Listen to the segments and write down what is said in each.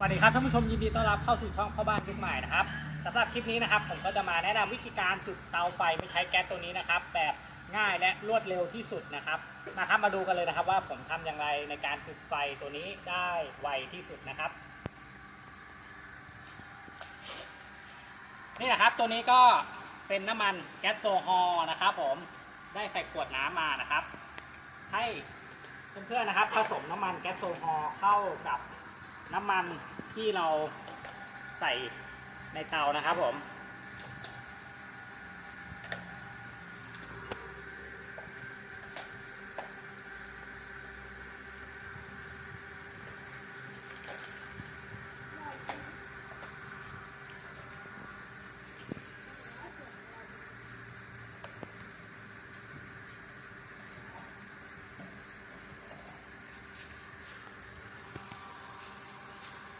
สวัสดีครับท่านผู้ชมยินดีต้อนรับเข้าสู่ช่องพ่อบ้านยุคใหม่นะครับสำหรับคลิปนี้นะครับ ผมก็จะมาแนะนำวิธีการจุดเตาไฟไม่ใช้แก๊สตัวนี้นะครับ แบบง่ายและรวดเร็วที่สุดนะครับนะครับมาดูกันเลยนะครับ ว่าผมทำอย่างไรในการจุดไฟตัวนี้ได้ไวที่สุดนะครับ นี่นะครับตัวนี้ก็เป็นน้ำมันแก๊สโซฮอล์นะครับ ผมได้ใส่ขวดน้ำมานะครับ ให้เพื่อนๆนะครับ ผสมน้ำมันแก๊สโซฮอล์เข้ากับ น้ำมันที่เราใส่ในเตานะครับผม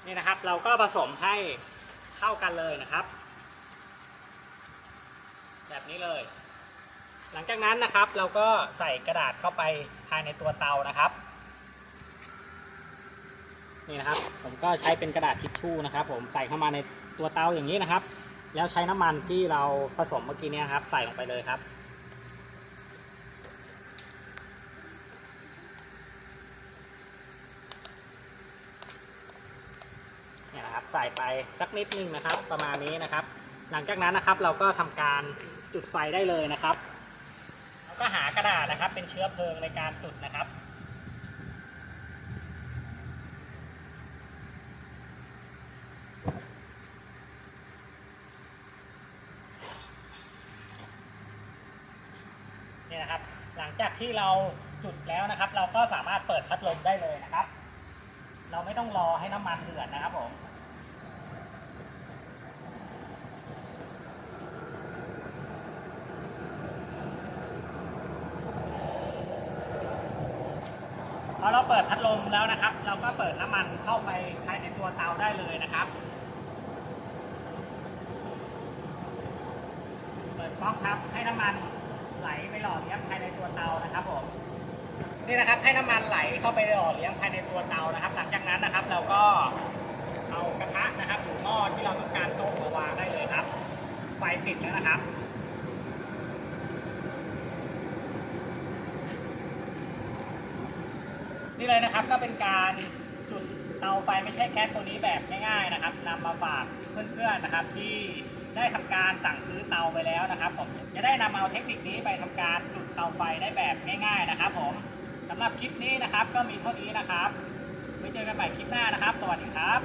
นี่นะครับ เราก็ผสมให้เข้ากันเลยนะครับ แบบนี้เลย หลังจากนั้นนะครับ เราก็ใส่กระดาษเข้าไปภายในตัวเตานะครับ นี่นะครับ ผมก็ใช้เป็นกระดาษทิชชู่นะครับ ผมใส่เข้ามาในตัวเตาอย่างนี้นะครับ แล้วใช้น้ำมันที่เราผสมเมื่อกี้นี้ครับ ใส่ลงไปเลยครับ เนี่ยนะครับ ใส่ไปสักนิดนึงนะครับ ประมาณนี้นะครับ หลังจากนั้นนะครับเราก็ทำการจุดไฟได้เลยนะครับเราก็หากระดาษนะครับ เป็นเชื้อเพลิงในการจุดนะครับนี่นะครับ หลังจากที่เราจุดแล้วนะครับ เราก็สามารถเปิดพัดลมได้เลยนะครับ เราไม่ต้องรอให้น้ำมันเดือดนะครับผม พอเราเปิดพัดลมแล้วนะครับ เราก็เปิดน้ำมันเข้าไปภายในตัวเตาได้เลยนะครับ เปิดก๊อกครับให้น้ำมันไหลไปหล่อเลี้ยงภายในตัวเตานะครับผมนี่นะครับให้น้ำมันไหลเข้าไปหล่อเลี้ยงภายในตัวเตานะครับ หลังจากนั้นนะครับ เราก็เอากระทะนะครับหรือหม้อที่เราต้องการต้มมาวางได้เลยครับ ไฟติดแล้วนะครับ นี่เลยนะครับก็เป็นการจุดเตาไฟไม่ใช่แก๊สตัวนี้แบบง่ายๆนะครับนำมาฝากเพื่อนๆนะครับ ที่ได้ทำการสั่งซื้อเตาไปแล้วนะครับ ผมจะได้นำเอาเทคนิคนี้ไปทำการจุดเตาไฟได้แบบง่ายๆนะครับ ผมสำหรับคลิปนี้นะครับ ก็มีเท่านี้นะครับไว้เจอกันใหม่คลิปหน้านะครับ สวัสดีครับ